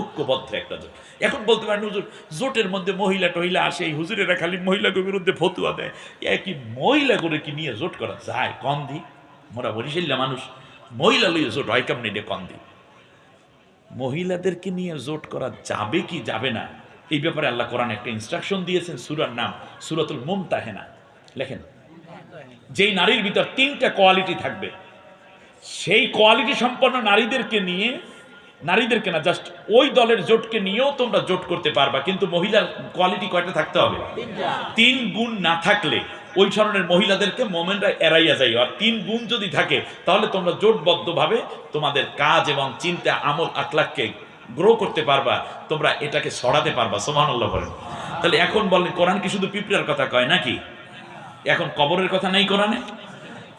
ঐক্যবদ্ধ একটা জোট। এখন বলতে পারেন, হুজুর, জোটের মধ্যে মহিলা টহিলা আসে, এই হুজুরেরা খালি মহিলাকে বিরুদ্ধে ফতুয়া দেয়। এ কি মহিলা করে কি নিয়ে জোট করা? যায় মোরা মানুষ। মহিলা লইয়ে জোট হয় কেমন এটা মহিলাদেরকে নিয়ে জোট করা যাবে কি যাবে না? এই ব্যাপারে আল্লাহ কোরআন একটা ইনস্ট্রাকশন দিয়েছেন, সুরার নাম, সুরাতুল মুমতাহেনা। লেখেন, যেই নারীর ভিতর তিনটা কোয়ালিটি থাকবে, সেই কোয়ালিটি সম্পন্ন নারীদেরকে নিয়ে নারীদেরকে না জাস্ট ওই দলের জোটকে নিয়েও তোমরা জোট করতে পারবা কিন্তু মহিলার কোয়ালিটি কয়টা থাকতে হবে? তিন গুণ না থাকলে ওই ধরনের মহিলাদেরকে মোমেন্টরা এড়াইয়া যাই আর তিন গুণ যদি থাকে তাহলে তোমরা জোটবদ্ধভাবে তোমাদের কাজ এবং চিন্তা আমল আখলাককে গ্রো করতে পারবা তোমরা এটাকে সরাতে পারবা সোমানুল্লাহ বলেন। তাহলে এখন বলেন কোরআন কি শুধু পিঁপড়ার কথা কয় নাকি? এখন কবরের কথা নাই কোরআনে?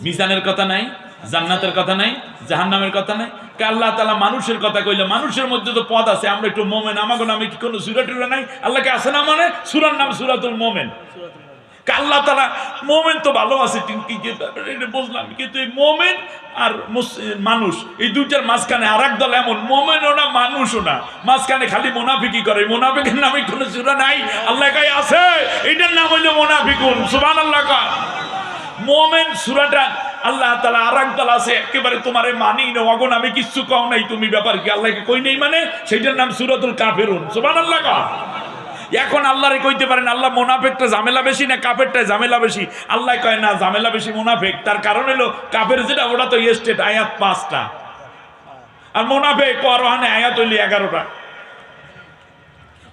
মিজানের কথা নাই? জান্নাতের কথা নাই, জাহান্নামের কথা নাই। আল্লাহ তালা মানুষের কথা কইলে? মানুষের মধ্যে তো পদ আছে, আমরা একটু মোমেন আমাকে নামে কি কোনো সুরা টুরা নাই? আল্লাহকে আছে না মানে? সুরার নাম সুরাতুল মোমেন। আল্লাহ তালা মোমেন তো ভালো আছে বুঝলাম। কিন্তু এই মোমেন আর মানুষ, এই দুইটার মাঝখানে আর এক দল এমন, মোমেনও না, মানুষও না। মাঝখানে খালি মোনাফিকি করে। মোনাফিকের নামে কোনো সুরা নাই? আল্লাহ কাই আছে। এটার নাম হইল মোনাফিকুন। সুবান আল্লাহ মোমেন সুরাটা আল্লাহ তালা আর দল আছে, একেবারে তোমারে মানি না অগন আমি কিচ্ছু কম নাই তুমি ব্যাপার কি আল্লাহকে কই নেই মানে? সেইটার নাম সুরাতুল কাফেরুন। সুবান আল্লাহ কা এখন আল্লাহরে কইতে পারেন, আল্লাহ মোনাফেকটা ঝামেলা বেশি না কাপেরটা ঝামেলা বেশি? আল্লাহ কয়, না, ঝামেলা বেশি মোনাফেক। তার কারণ হলো কাপের যেটা, ওটা তো স্টেট আয়াত পাঁচটা। আর মোনাফেক করহানে আয়াত হইলি এগারোটা।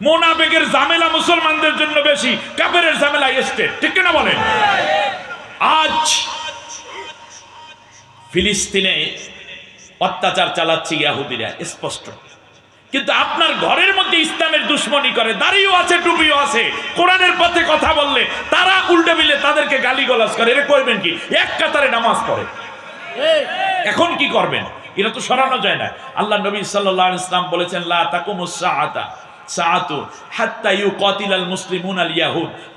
মোনাফেকের ঝামেলা মুসলমানদের জন্য বেশি কাপের ঝামেলা স্টেট ঠিক না বলেন? আজ ফিলিস্তিনে অত্যাচার চালাচ্ছে ইয়াহুদিরা, স্পষ্ট। কিন্তু আপনার ঘরের মধ্যে ইসলামের দুশ্মনী করে, দাড়িও আছে, টুপিও আছে, কোরআনের পথে কথা বললে তারা উল্টে মিলে তাদেরকে গালি গলাজ করে। এরা করবেন কি? এক কাতারে নামাজ পড়ে। এখন কি করবেন? এটা তো সরানো যায় না। আল্লাহ নবী আলাইহি ইসলাম বলেছেন, লা তাকুমুস সাআতা। সাআতু, হাত্তা আল মুসলিমুন আল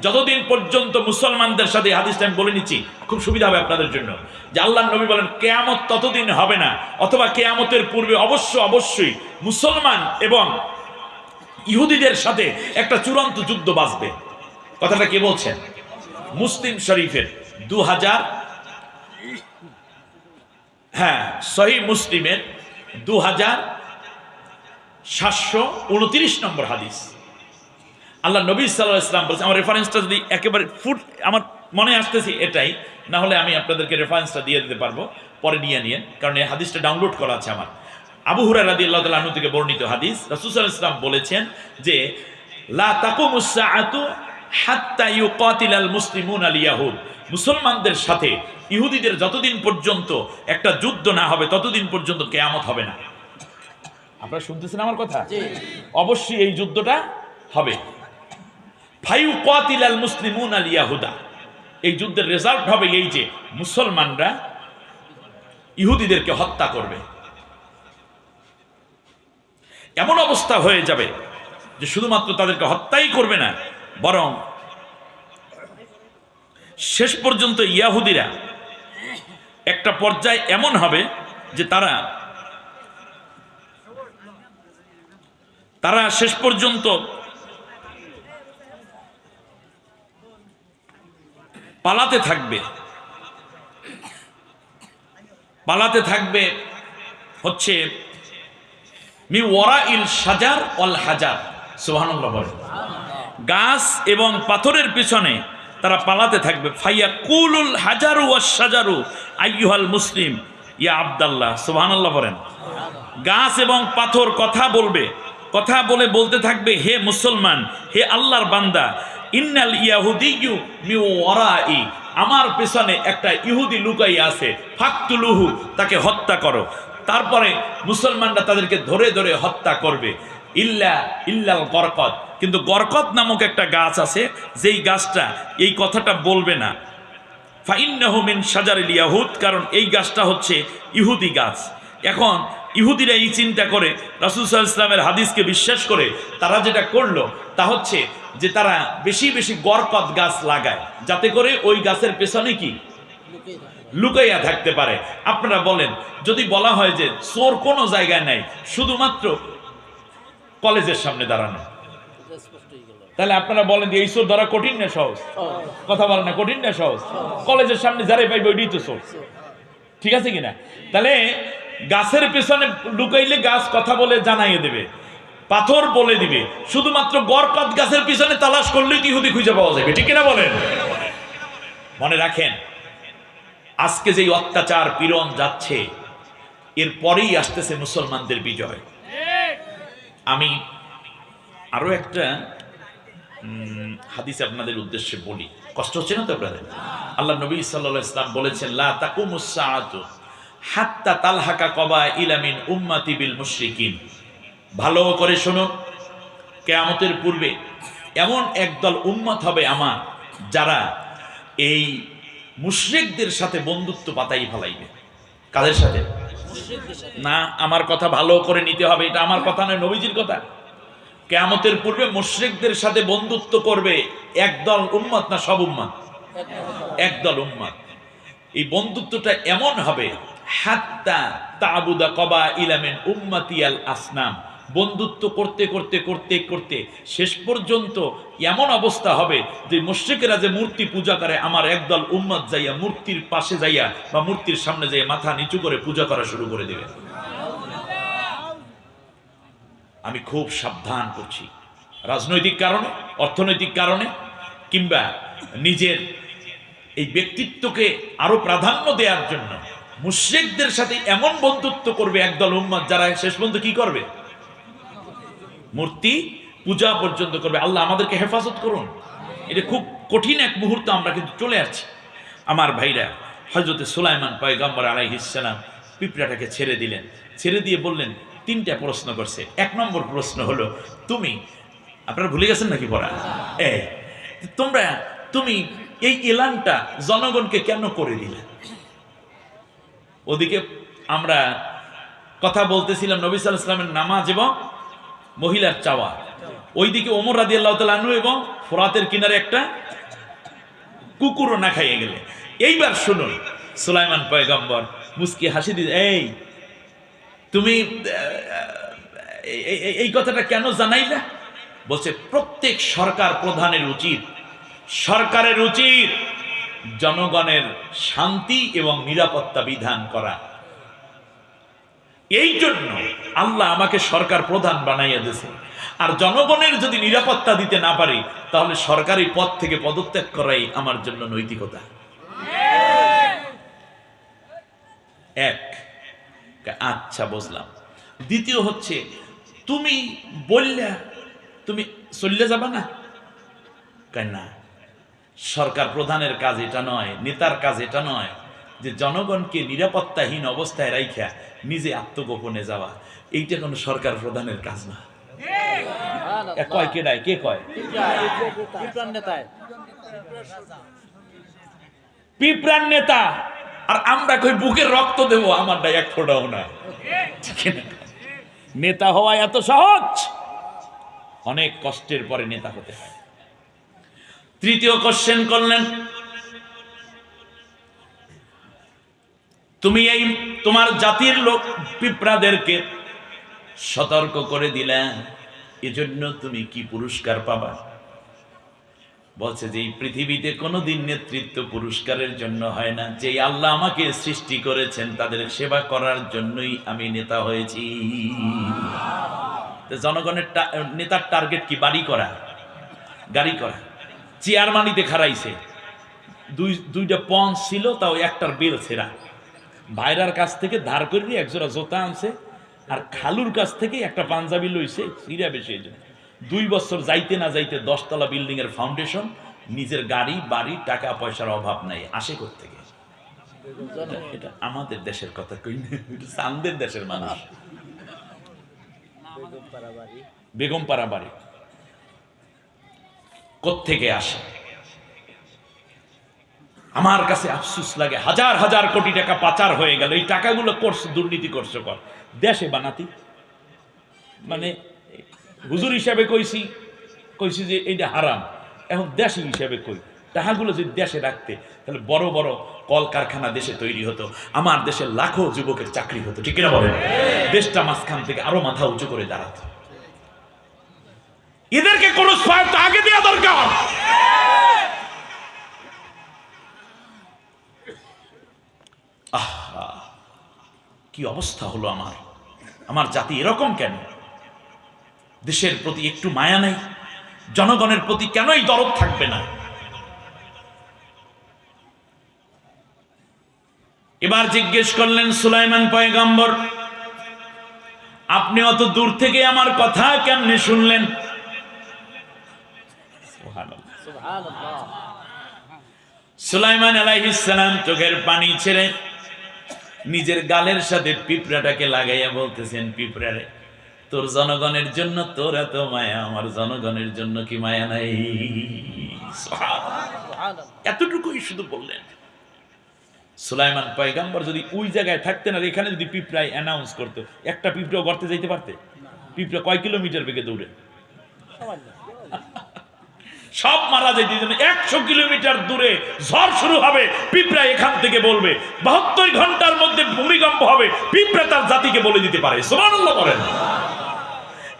যতদিন পর্যন্ত মুসলমানদের সাথে হাদিসটা আমি বলে নিচ্ছি, খুব সুবিধা হবে আপনাদের জন্য। যে আল্লাহ নবী বলেন, কেয়ামত ততদিন হবে না, অথবা কেয়ামতের পূর্বে অবশ্য অবশ্যই মুসলমান এবং ইহুদিদের সাথে একটা চূড়ান্ত যুদ্ধ বাঁচবে। কথাটা কে বলছেন? মুসলিম শরীফের দু হাজার হ্যাঁ সহি মুসলিমের দু হাজার সাতশো উনত্রিশ নম্বর হাদিস। আল্লাহ নবী সাল্লাহ ইসলাম বলছে আমার রেফারেন্সটা যদি একেবারে ফুট, আমার মনে আসতেছে এটাই, না হলে আমি আপনাদেরকে রেফারেন্সটা দিয়ে দিতে পারব, পরে নিয়ে নিয়ে, কারণ এই হাদিসটা ডাউনলোড করা আছে আমার। আবু হুরাই রাদি আল্লাহ তালু থেকে বর্ণিত হাদিস রাসুসাল ইসলাম বলেছেন যে মুসলিমুন আল মুসলমানদের সাথে ইহুদিদের যতদিন পর্যন্ত একটা যুদ্ধ না হবে, ততদিন পর্যন্ত কেয়ামত হবে না। আপনারা শুনতেছেন আমার কথা? অবশ্যই এই যুদ্ধটা হবে। ফাইউ কাতিল আল মুসলিমুন আল ইয়াহুদা এই যুদ্ধের রেজাল্ট হবে এই যে মুসলমানরা ইহুদিদেরকে হত্যা করবে। এমন অবস্থা হয়ে যাবে যে শুধুমাত্র তাদেরকে হত্যাই করবে না বরং শেষ পর্যন্ত ইয়াহুদিরা একটা পর্যায়ে এমন হবে যে তারা তারা শেষ পর্যন্ত পালাতে থাকবে। পালাতে থাকবে হচ্ছে মি ওয়ারা ইল সাজার অল হাজার, সুবহানাল্লাহ বলে। গাছ এবং পাথরের পিছনে তারা পালাতে থাকবে। ফাইয়া কুলুল হাজারু ওয়া সাজারু আইয়ুহাল মুসলিম, ইয়া আব্দাল্লাহ, সুবহানাল্লাহ বলেন। গাছ এবং পাথর কথা বলবে। কথা বলে বলতে থাকবে, হে মুসলমান, হে আল্লাহর বান্দা, ইন্নাল ইয়াহুদিয়ু মি ওয়ারাই। আমার পেছনে একটা ইহুদি লুকাই আছে, ফাকতুলুহু, তাকে হত্যা করো। তারপরে মুসলমানরা তাদেরকে ধরে ধরে হত্যা করবে। ইল্লা, ইল্লাল গরকত। কিন্তু গরকত নামক একটা গাছ আছে, যেই গাছটা এই কথাটা বলবে না। ফাইন্নাহু মিন সাজারিল ইয়াহুদ, কারণ এই গাছটা হচ্ছে ইহুদি গাছ। এখন ইহুদিরা এই চিন্তা করে, রাসুল সাল্লাহ ইসলামের হাদিসকে বিশ্বাস করে, তারা যেটা করল তা হচ্ছে যে তারা বেশি বেশি গরকত গাছ লাগায়। যাতে করে ওই গাছের পেছনে কি? লুকাইয়া থাকতে পারে। আপনারা বলেন, যদি বলা হয় যে চোর কোনো জায়গায় নাই, শুধুমাত্র কলেজের সামনে দাঁড়ানো। তাহলে আপনারা বলেন যে এই চোর ধরা কঠিন না সহজ? কথা বলেন না, কঠিন না সহজ? কলেজের সামনে যারাই পাইবে ওইটাই তো চোর। ঠিক আছে কিনা? তাহলে গাছের পেছনে লুকাইলে গাছ কথা বলে জানাইয়ে দেবে। পাথর বলে দিবে। শুধুমাত্র গড়কাত গাছের পিছনে তালাশ করলেই তো ইহুদি খুঁজে পাওয়া যাবে। ঠিক কিনা বলেন? মনে রাখেন, আজকে যেই অত্যাচার পীড়ন যাচ্ছে এরপরেই আসতেছে মুসলমানদের বিজয়। আমি আরও একটা হাদিস আপনাদের উদ্দেশ্যে বলি। কষ্ট হচ্ছে না তো আপনাদের? আল্লাহ নবী সাল্লাল্লাহু ইসলাম বলেছেন, লা তাকুমুস সাআতু। হাত্তা তালহাকা কবা ইলামিন উম্মাতি বিল মুশরিকিন। ভালো করে শুনুন। কেয়ামতের পূর্বে এমন একদল উম্মত হবে আমার, যারা এই মুশরিকদের সাথে বন্ধুত্ব পাতাই ফেলাইবে। কাদের সাথে? না, আমার কথা ভালো করে নিতে হবে, এটা আমার কথা নয়, নবীজির কথা। কেয়ামতের পূর্বে মুশরিকদের সাথে বন্ধুত্ব করবে একদল উম্মত না সব উম্মত? একদল উম্মত। এই বন্ধুত্বটা এমন হবে কবা আসনাম। বন্ধুত্ব করতে করতে করতে করতে শেষ পর্যন্ত এমন অবস্থা হবে যে মুশ্রিকেরা যে মূর্তি পূজা করে, আমার একদল উম্মত যাইয়া মূর্তির পাশে যাইয়া বা মূর্তির সামনে যাইয়া মাথা নিচু করে পূজা করা শুরু করে দেবে। আমি খুব সাবধান করছি। রাজনৈতিক কারণে, অর্থনৈতিক কারণে, কিংবা নিজের এই ব্যক্তিত্বকে আরও প্রাধান্য দেওয়ার জন্য মুশ্রিকদের সাথে এমন বন্ধুত্ব করবে একদল উম্মত যারা শেষ পর্যন্ত কি করবে? মূর্তি, পূজা পর্যন্ত করবে। আল্লাহ আমাদেরকে হেফাজত করুন। এটা খুব কঠিন এক মুহূর্ত, আমরা কিন্তু চলে আসছি। আমার ভাইরা হজরতে সুলাইমান পয়গম্বর আলাইহিসালাম পিঁপড়াটাকে ছেড়ে দিলেন। ছেড়ে দিয়ে বললেন, তিনটা প্রশ্ন করছে। এক নম্বর প্রশ্ন হলো, তুমি, আপনারা ভুলে গেছেন নাকি পড়া? এই, তোমরা, তুমি এই এলানটা জনগণকে কেন করে দিলে? ওদিকে আমরা কথা বলতেছিলাম নবী ইসলামের নামাজ এবং মহিলার চাওয়া। ওইদিকে ওমর রাদি আল্লাহ তালু এবং ফোরাতের কিনারে একটা কুকুরও না খাইয়ে গেলে। এইবার শুনুন, সুলাইমান পয়গম্বর, মুস্কি হাসি দিয়ে, এই, তুমি এই কথাটা কেন জানাইলা? বলছে, প্রত্যেক সরকার প্রধানের উচিত, সরকারের উচিত জনগণের শান্তি এবং নিরাপত্তা বিধান করা। এই জন্য আল্লাহ আমাকে সরকার প্রধান বানাইয়া দিয়েছে। আর জনগণের যদি নিরাপত্তা দিতে না পারি, তাহলে সরকারি পদ থেকে পদত্যাগ করাই আমার জন্য নৈতিকতা। এক আচ্ছা বুঝলাম। দ্বিতীয় হচ্ছে, তুমি বললে, তুমি চললে যাবা না? কেন না। সরকার প্রধানের কাজ এটা নয় নেতার কাজ এটা নয় যে জনগণকে নিরাপত্তাহীন অবস্থায় রাইখা নিজে আত্মগোপনে যাওয়া। এইটা কোনো সরকার প্রধানের কাজ না। কয় কে নাই কে কয়? নেতা। আর আমরা কই বুকের রক্ত দেবো আমারটা এক ফোটাও না না? নেতা হওয়া এত সহজ? অনেক কষ্টের পরে নেতা হতে হয়। তৃতীয় কোশ্চেন করলেন। তুমি এই তোমার জাতির লোক পিঁপড়াদেরকে সতর্ক করে দিলে, এজন্য তুমি কি পুরস্কার পাবা? বলছে যে এই পৃথিবীতে কোনোদিন নেতৃত্ব পুরস্কারের জন্য হয় না। যে আল্লাহ আমাকে সৃষ্টি করেছেন, তাদের সেবা করার জন্যই আমি নেতা হয়েছি। জনগণের নেতার টার্গেট কি? বাড়ি করা। গাড়ি করা। চেয়ারমানিতে খারাইছে দুই দুইটা পঞ্চ ছিল তাও একটার বেল ছেঁড়া। ভাইরার কাছ থেকে ধার করে নিয়ে একজোড়া জোতা আনছে আর খালুর কাছ থেকে একটা পাঞ্জাবি লইছে সিরা বেশি দুই বছর যাইতে না যাইতে দশতলা বিল্ডিং এর ফাউন্ডেশন নিজের গাড়ি বাড়ি টাকা পয়সার অভাব নাই আসে থেকে এটা আমাদের দেশের কথা কই না এটা চান্দের দেশের মানুষ। বেগম পাড়া বাড়ি কোত্থেকে আসে? আমার কাছে আফসুস লাগে, হাজার হাজার কোটি টাকা পাচার হয়ে গেল, এই টাকাগুলো করছে দুর্নীতি করছে কর। দেশে বানাতি। মানে হুজুর হিসাবে কইছি কইছি যে এইটা হারাম। এখন দেশি হিসাবে কই, টাকাগুলো যদি দেশে রাখতে, তাহলে বড় বড় কলকারখানা দেশে তৈরি হতো, আমার দেশের লাখো যুবকের চাকরি হতো, ঠিক কিনা বলেন? দেশটা মাঝখান থেকে আরও মাথা উঁচু করে দাঁড়াতো। এদেরকে ক্রস ফায়ার তো আগে দেওয়া দরকার। কি অবস্থা হলো আমার? আমার জাতি এরকম কেন? দেশের প্রতি একটু মায়া নেই, জনগণের প্রতি কেনই দরদ থাকবে না? এবার জিজ্ঞেস করলেন, সুলাইমান পয়গম্বর, আপনি অত দূর থেকে আমার কথা কেমনে শুনলেন? সুলাইমান আলাইহিসসালাম চোখের পানি ছেড়ে নিজের গালের সাথে পিঁপড়াটাকে লাগাইয়া বলতেছেন পিঁপড়ারে তোর জনগণের জন্য তোর এত মায়া আমার জনগণের জন্য কি মায়া নাই? এতটুকুই শুধু বললেন। সুলাইমান পয়গাম্বর যদি ওই জায়গায় থাকতেন আর এখানে যদি পিঁপড়ায় অ্যানাউন্স করতো একটা পিঁপড়াও গর্তে যাইতে পারতে? পিঁপড়া কয় কিলোমিটার বেগে দৌড়ে? সব মারা যায় দুই একশো কিলোমিটার দূরে ঝড় শুরু হবে, পিঁপড়া এখান থেকে বলবে, বাহাত্তর ঘণ্টার মধ্যে ভূমিকম্প হবে, পিঁপড়া তার জাতিকে বলে দিতে পারে। সুবহানাল্লাহ করেন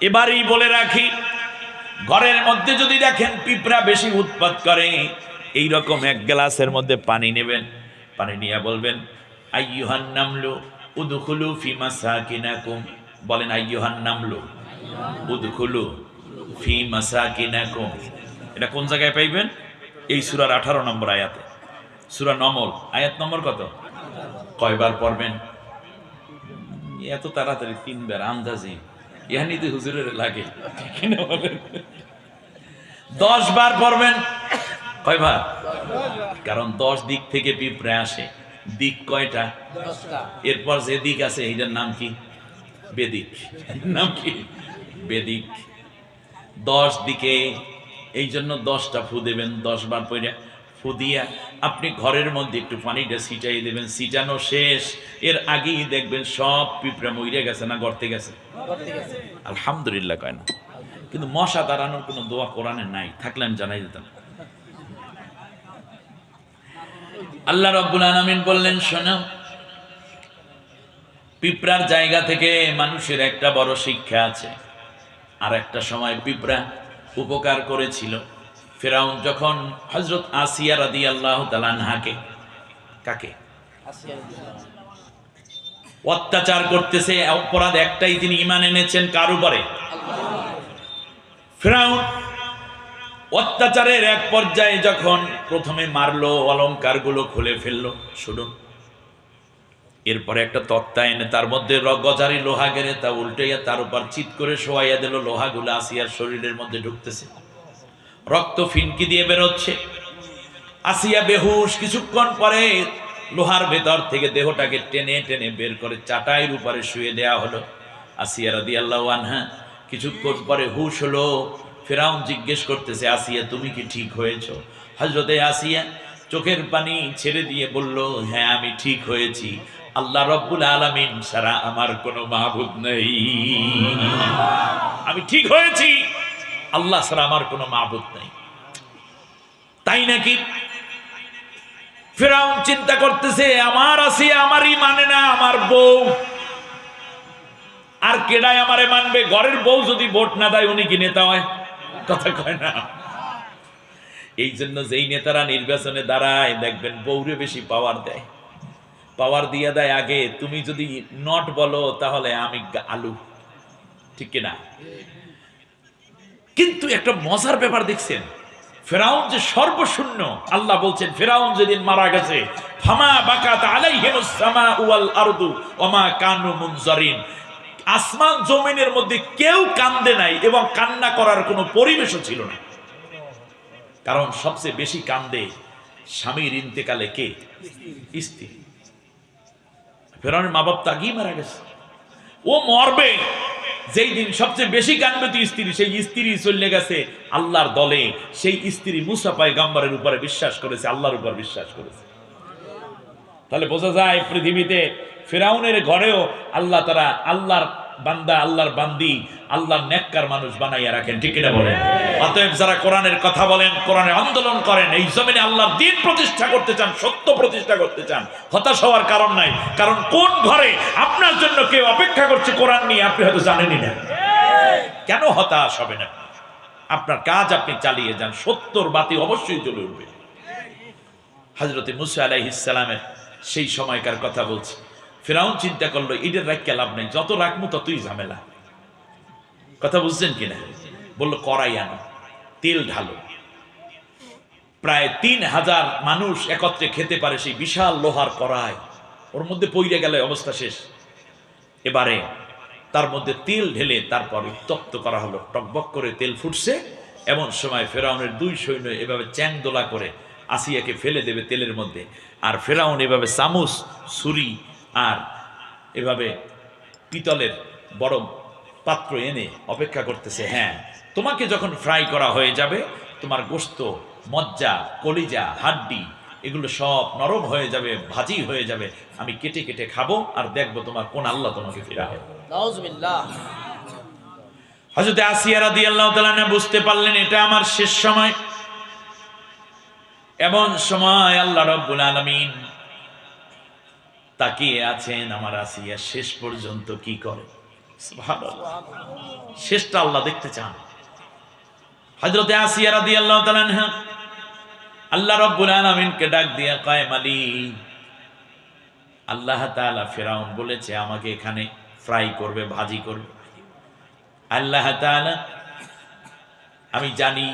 এবারেই বলে রাখি, ঘরের মধ্যে যদি দেখেন পিঁপড়া বেশি উৎপাত করে এই রকম এক গ্লাসের মধ্যে পানি নেবেন, পানি নিয়ে বলবেন, আইয়ুহান নামলু উদখুলু ফি মাসাকিনাকুম। বলেন, আইয়ুহান নামলু উদখুলু ফি মাসাকিনাকুম। এটা কোন জায়গায় পাইবেন? এই সুরার আঠারো নম্বর আয়াতে। সূরা নমল। আয়াত নম্বর কত? কয়বার পড়বেন? এত তাড়াতাড়ি তিনবার, আন্দাজি। ইহানি তো হুজুরের লাগে? দশ বার পড়বেন। কয়বার? কারণ দশ দিক থেকে পিঁপড়ে আসে। দিক কয়টা? এরপর যে দিক আছে এইটার নাম কি? বেদিক। নাম কি? বেদিক। দশ দিকে এই জন্য দশটা ফু দেবেন দশ বার পরে ফু দিয়া আপনি ঘরের মধ্যে একটু পানিটা ছিটাই দেবেন ছিটানো শেষ। এর আগেই দেখবেন সব পিঁপড়া মইরে গেছে না গর্তে গেছে? আলহামদুলিল্লাহ কয় না। কিন্তু মশা দাঁড়ানোর কোনো দোয়া কোরআনে নাই থাকলে আমি জানাই দিতাম। আল্লাহ রব্বুল আলমিন বললেন শোনো পিঁপড়ার জায়গা থেকে মানুষের একটা বড় শিক্ষা আছে। আর একটা সময় পিঁপড়া উপকার করেছিল। ফেরাউন যখন হজরত আসিয়া রাদি আল্লাহ তালানহাকে কাকে? অত্যাচার করতেছে অপরাধ একটাই তিনি ইমান এনেছেন কার উপরে? ফেরাউন অত্যাচারের এক পর্যায়ে যখন প্রথমে মারলো অলংকারগুলো খুলে ফেলল শুনুন। এরপরে একটা তত্ত্বা এনে তার মধ্যে গজারি লোহা গেড়ে তা উল্টাইয়া তার উপর চিত করে শোয়াইয়া দিল, লোহাগুলো আসিয়ার শরীরের মধ্যে ঢুকতেছে। রক্ত ফিনকি দিয়ে বেরোচ্ছে। আসিয়া বেহুশ কিছুক্ষণ পরে লোহার ভেতর থেকে দেহটাকে টেনে টেনে বের করে চাটাইয়ের উপরে শুয়ে দেয়া হলো। আসিয়া রাদি আল্লাহ আনহা কিছুক্ষণ পরে হুশ হলো। ফেরাউন জিজ্ঞেস করতেছে, আসিয়া, তুমি কি ঠিক হয়েছ? হজরতে আসিয়া চোখের পানি ছেড়ে দিয়ে বলল হ্যাঁ আমি ঠিক হয়েছি। আল্লাহ রব্বুল আলামিন ছাড়া আমার কোনো মাহবুব নেই। আমি ঠিক হয়েছি, আল্লাহ ছাড়া আমার কোনো মাহবুব নেই। তাই নাকি? ফেরাউন চিন্তা করতেছে, আমার আছে, আমারই মানে না, আমার বউ। আর কেডায় আমারে মানবে? ঘরের বউ যদি ভোট না দেয়, উনি কি নেতা হয়? কথা কয় না। এই জন্য যেই নেতারা নির্বাচনে দাঁড়ায়, দেখবেন বউরে বেশি পাওয়ার দেয়। পাওয়ার দিয়ে দেয় আগে, তুমি যদি নট বলো, তাহলে আমি আলু। ঠিক কিনা? কিন্তু একটা মজার ব্যাপার দেখছেন, ফেরাউন যে সর্বশূন্য, আল্লাহ বলছেন, ফেরাউন যেদিন মারা গেছে আসমান জমিনের মধ্যে কেউ কান্দে নাই এবং কান্না করার কোনো পরিবেশও ছিল না। কারণ সবচেয়ে বেশি কান্দে স্বামীর ইন্তেকালে কে? স্ত্রী। ফেরাউনের মা বাপ তাকেই মারা গেছে। ও মরবে। যেই দিন সবচেয়ে বেশি কানবে তুই স্ত্রী, সেই স্ত্রী চলে গেছে আল্লাহর দলে। সেই স্ত্রী মুসা গাম্বারের উপরে বিশ্বাস করেছে, আল্লাহর উপর বিশ্বাস করেছে। তাহলে বোঝা যায় পৃথিবীতে ফেরাউনের ঘরেও আল্লাহ তারা, আল্লাহর বান্দা আল্লাহর বান্দি, আল্লাহর নেককার মানুষ বানাইয়া রাখেন, ঠিক কিনা বলেন? অতএব যারা কোরআনের কথা বলেন কোরআনের আন্দোলন করেন, এই জমিনে আল্লাহর দিন প্রতিষ্ঠা করতে চান, সত্য প্রতিষ্ঠা করতে চান, হতাশ হওয়ার কারণ নাই। কারণ কোন ঘরে আপনার জন্য কেউ অপেক্ষা করছে কোরআন নিয়ে, আপনি হয়তো জানেনই না। কেন হতাশ হবেন আপনি? আপনার কাজ আপনি চালিয়ে যান, সত্যর বাতি অবশ্যই জ্বলে উঠবে। হজরতে মুসা আলাইহিসালামের সেই সময়কার কথা বলছি। ফেরাউন চিন্তা করল ঈদের রাখিয়া লাভ নেই, যত রাখব ততই ঝামেলা। কথা বুঝছেন কিনা? বলল, কড়াই আনো, তেল ঢালো। প্রায় তিন হাজার মানুষ একত্রে খেতে পারে সেই বিশাল লোহার কড়াই। ওর মধ্যে পইরে গেলে অবস্থা শেষ। এবারে তার মধ্যে তেল ঢেলে তারপর উত্তপ্ত করা হলো। টকবক করে তেল ফুটছে। এমন সময় ফেরাউনের দুই সৈন্য এভাবে চ্যাং দোলা করে আসিয়াকে ফেলে দেবে তেলের মধ্যে। আর ফেরাউন এভাবে চামচ ছুরি আর এভাবে পিতলের বড় পাত্র এনে অপেক্ষা করতেছে হ্যাঁ তোমাকে যখন ফ্রাই করা হয়ে যাবে তোমার গোস্ত মজ্জা কলিজা হাড্ডি এগুলো সব নরম হয়ে যাবে ভাজি হয়ে যাবে আমি কেটে কেটে খাব আর দেখব তোমার কোন আল্লাহ তোমাকে ফিরাবে। নাউজুবিল্লাহ। হজরত আসিয়া রাদিয়াল্লাহু তাআলা বুঝতে পারলেন এটা আমার শেষ সময়। এমন সময় আল্লাহ রাব্বুল আলামিন তাকিয়ে আছেন আমার আসিয়া, শেষ পর্যন্ত কি করে শেষটা আল্লাহ দেখতে চান। হযরতে আসিয়া তাআলা আনহা, আল্লাহ রাব্বুল আলামিনকে ডাক দিয়া কয়, মালিক, আল্লাহ তাআলা ফেরাউন বলেছে, আমাকে এখানে ফ্রাই করবে, ভাজি করবে। আল্লাহ তাআলা, আমি জানি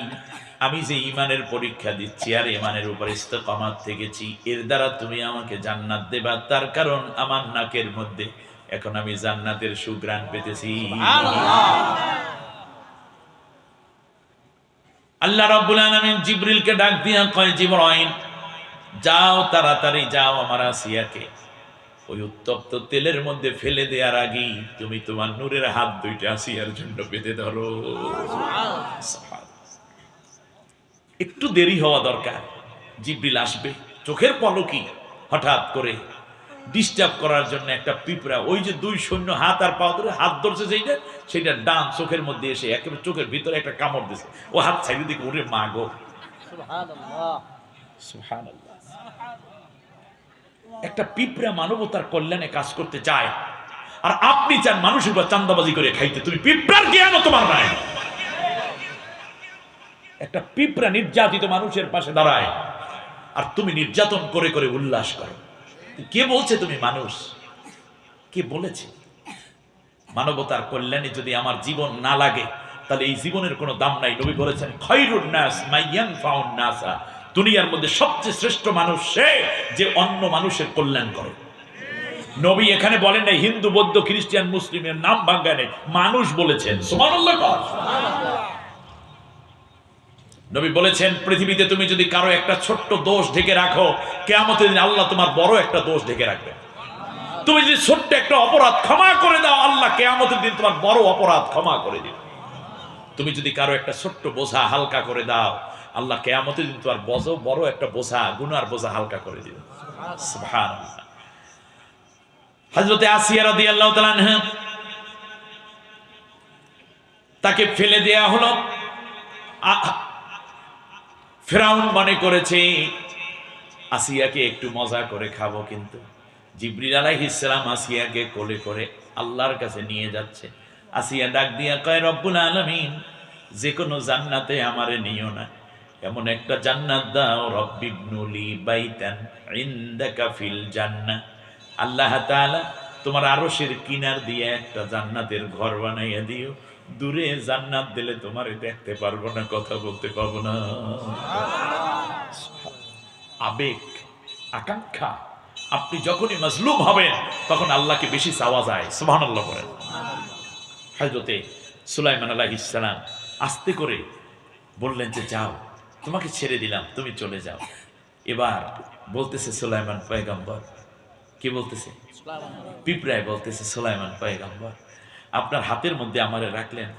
আমি যে ইমানের পরীক্ষা দিচ্ছি আর ইমানের উপর ইস্তকামাত থেকেছি, এর দ্বারা তুমি আমাকে জান্নাত দেবা। তার কারণ আমার নাকের মধ্যে এখন আমি জান্নাতের সুগ্রাণ পেতেছি। আল্লাহ রাব্বুল আলামিন জিবরিলকে ডাক দিয়া কয়, জিবরাইল, যাও তাড়াতাড়ি, যাও আমার আসিয়াকে। ওই উত্তপ্ত তেলের মধ্যে ফেলে দেওয়ার আগেই তুমি তোমার নূরের হাত দুইটা আসিয়ার জন্য পেতে ধরো। একটু দেরি হওয়া দরকার। জিব্রিল আসবে। চোখের পলকি হঠাৎ করে ডিস্টার্ব করার জন্য একটা পিঁপড়া ওই যে দুই সৈন্য হাত আর পা ধরে হাত ধরছে সেইটা সেইটা ডান চোখের মধ্যে এসে একেবারে চোখের ভিতরে একটা কামড় দিছে। ও হাত ছাইড়ে দিকে ওরে মা গো। একটা পিঁপড়া মানবতার কল্যাণে কাজ করতে চায় আর আপনি চান মানুষের উপর চান্দাবাজি করে খাইতে। তুমি পিঁপড়ার জ্ঞান তোমার নাই। একটা পিঁপড়া নির্যাতিত মানুষের পাশে দাঁড়ায়। আর তুমি নির্যাতন করে করে উল্লাস করো। কে বলছে তুমি মানুষ? কে বলেছে? মানবতার কল্যাণে যদি আমার জীবন না লাগে, তাহলে এই জীবনের কোনো দাম নাই। নবী বলেছেন খৈরুন নাস মাইয়াং ফাউন নাসা। দুনিয়ার মধ্যে সবচেয়ে শ্রেষ্ঠ মানুষ সে যে অন্য মানুষের কল্যাণ করে। নবী এখানে বলেন নাই, হিন্দু, বৌদ্ধ, খ্রিস্টান, মুসলিমের নাম ভাঙ্গা নেই। মানুষ বলেছেন। কর। নবী বলেছেন, পৃথিবীতে তুমি যদি কারও একটা ছোট্ট দোষ ঢেকে রাখো, কেয়ামতের দিন আল্লাহ তোমার বড় একটা দোষ ঢেকে রাখবে। তুমি যদি ছোট্ট একটা অপরাধ ক্ষমা করে দাও, আল্লাহ কেয়ামতের দিন তোমার বড় অপরাধ ক্ষমা করে দিবে। তুমি যদি কারও একটা ছোট্ট বোঝা হালকা করে দাও, আল্লাহ কেয়ামতের দিন তোমার বজ, বড় একটা বোঝা, গুনার বোঝা হালকা করে দিবে। হযরতে আসিয়া তাআলা আনহা, তাকে ফেলে দেয়া হলো। ফেরাউন মনে করেছে, আসিয়াকে একটু মজা করে খাব কিন্তু। জিবরিল আলাইহিসসালাম আসিয়াকে কোলে করে আল্লাহর কাছে নিয়ে যাচ্ছে। আসিয়া ডাক দিয়া কয়, রব্বুল আলামিন যে কোনো জান্নাতে আমারে নিও না। এমন একটা জান্নাত দাও রব্বিবনুলি বাইতান ইনদাকা ফিল জান্নাহ আল্লাহ তাআলা তোমার আরশের কিনার দিয়ে একটা জান্নাতের ঘর বানাইয়া দিও। দূরে জান্নাত দিলে তোমারে দেখতে পারব না, কথা বলতে পারব না। আবেগ, আকাঙ্ক্ষা, আপনি যখনই মজলুম হবেন, তখন আল্লাহকে বেশি চাওয়া যায় সুবহান আল্লাহ বলেন। হজরতে সুলাইমান আল্লাহ ইসলাম আস্তে করে বললেন যে, যাও, তোমাকে ছেড়ে দিলাম, তুমি চলে যাও। এবার বলতেছে সুলাইমান পয়গম্বর। কি বলতেছে? পিঁপড়ায় বলতেছে সুলাইমান পয়গম্বর। আপনার হাতের মধ্যে আমারে রাখলেন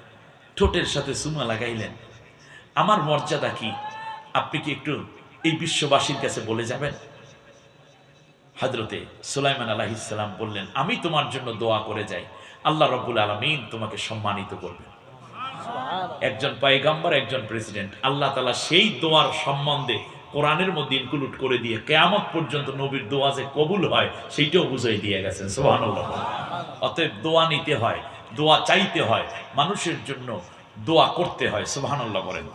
ঠোঁটের সাথে সুমা লাগাইলেন। আমার মর্যাদা কি? আপনি কি একটু এই বিশ্ববাসীর কাছে বলে যাবেন? হজরতে সুলাইমান আলাহিসাল্লাম বললেন আমি তোমার জন্য দোয়া করে যাই। আল্লাহ রব্বুল আলমিন তোমাকে সম্মানিত করবেন। একজন পায়গাম্বার একজন প্রেসিডেন্ট আল্লাহ তালা সেই দোয়ার সম্বন্ধে কোরআনের মধ্যে ইনক্লুড করে দিয়ে কেয়ামত পর্যন্ত নবীর দোয়া যে কবুল হয় সেইটাও বুঝাই দিয়ে গেছেন। সোহানুল্লাহ অতএব দোয়া নিতে হয়। দোয়া চাইতে হয় মানুষের জন্য দোয়া করতে হয় সুবাহান্লাহ বলেন।